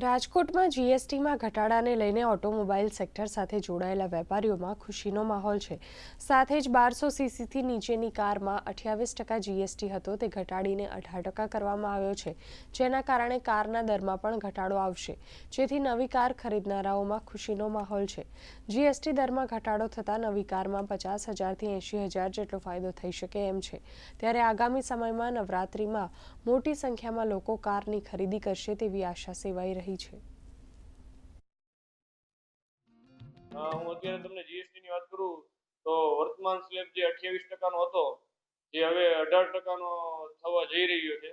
રાજકોટમાં જીએસટીમાં ઘટાડાને લઈને ઓટોમોબાઈલ સેક્ટર સાથે જોડાયેલા વેપારીઓમાં ખુશીનો માહોલ છે. સાથે જ બારસો સીસીથી નીચેની કારમાં અઠ્યાવીસ ટકા જીએસટી હતો. તે ઘટાડીને અઢાર ટકા કરવામાં આવ્યો છે. જેના કારણે કારના દરમાં પણ ઘટાડો આવશે. જેથી નવી કાર ખરીદનારાઓમાં ખુશીનો માહોલ છે. જીએસટી દરમાં ઘટાડો થતાં નવી કારમાં પચાસ હજારથી એંશી હજાર જેટલો ફાયદો થઈ શકે એમ છે. ત્યારે આગામી સમયમાં નવરાત્રિમાં મોટી સંખ્યામાં લોકો કારની ખરીદી કરશે તેવી આશા સેવાઈ રહી છે. હું અત્યારે તમને જીએસટી ની વાત કરું, તો વર્તમાન સ્લેબ જે અઠ્યાવીસ ટકાનો હતો, જે હવે અઢાર ટકાનો થવા જઈ રહ્યો છે,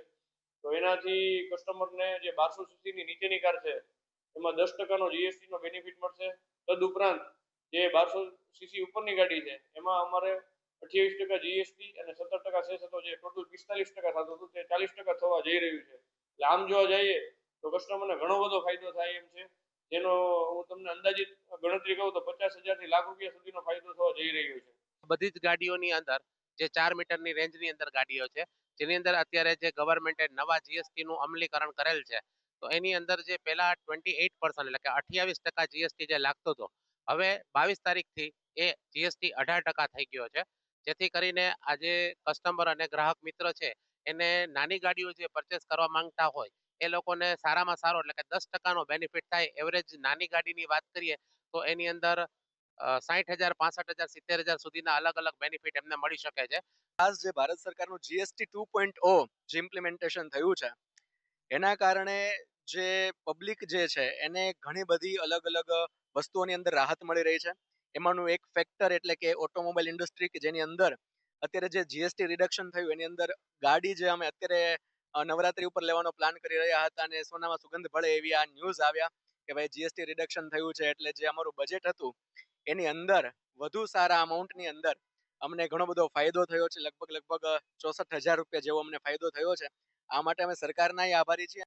તો એનાથી કસ્ટમરને જે બારસો સીસીની નીચેની કાર છે, એમાં દસ ટકાનો જીએસટી નો બેનિફિટ મળશે. તદુપરાંત જે બારસો સીસી ઉપરની ગાડી છે, એમાં અમારે અઠ્યાવીસ ટકા જીએસટી અને સત્તર ટકા સેસ હતો, જે ટોટલ પિસ્તાલીસ ટકા થતું હતું, તે ચાલીસ ટકા થવા જઈ રહ્યું છે. એટલે આમ જોવા જઈએ તો કસ્ટમરને ઘણો બધો ફાયદો થાય એમ છે. જેનો હું તમને અંદાજિત ગણતરી કહું તો પચાસ હજારથી લાખ રૂપિયા સુધીનો ફાયદો થવા જઈ રહ્યો છે. બધી જ ગાડીઓની અંદર, જે ચાર મીટરની રેન્જની અંદર ગાડીઓ છે, જેની અંદર અત્યારે જે ગવર્મેન્ટે નવા જીએસટી નું અમલીકરણ કરેલ છે, તો એની અંદર જે પહેલા ટ્વેન્ટી એઇટ એટલે કે અઠ્યાવીસ ટકા જીએસટી જે લાગતો હતો, હવે બાવીસ તારીખથી એ જીએસટી અઢાર ટકા થઈ ગયો છે. જેથી કરીને આજે કસ્ટમર અને ગ્રાહક મિત્ર છે, એને નાની ગાડીઓ જે પરચેસ કરવા માંગતા હોય એ લોકોને સારામાં સારો, એટલે કે દસ ટકાનો બેનિફિટ થાય એવરેજ નાની ગાડીની વાત કરીએ, તો એની અંદર સાઠ હજાર, પાસઠ હજાર, સિત્તેર હજાર સુધીના અલગ અલગ બેનિફિટ એમને મળી શકે છે. ખાસ જે ભારત સરકારનું જીએસટી ટુ પોઈન્ટ ઓ જે ઇમ્પ્લિમેન્ટેશન થયું છે, એના કારણે જે પબ્લિક જે છે, એને ઘણી બધી અલગ અલગ વસ્તુઓની અંદર રાહત મળી રહી છે. એમાંનું એક ફેક્ટર એટલે કે ઓટોમોબાઈલ ઇન્ડસ્ટ્રી કે જેની અંદર અત્યારે જે જીએસટી રિડક્શન થયું, એની અંદર ગાડી જે અમે અત્યારે નવરાત્રી ઉપર લેવાનો પ્લાન કરી રહ્યા હતા અને સોનામાં સુગંધ ભળે એવી આ ન્યૂઝ આવ્યા કે ભાઈ જીએસટી રિડક્શન થયું છે એટલે જે અમારું બજેટ હતું, એની અંદર વધુ સારા અમાઉન્ટની અંદર અમને ઘણો બધો ફાયદો થયો છે. લગભગ લગભગ ચોસઠ હજાર રૂપિયા જેવો અમને ફાયદો થયો છે. આ માટે અમે સરકારના આભારી છીએ.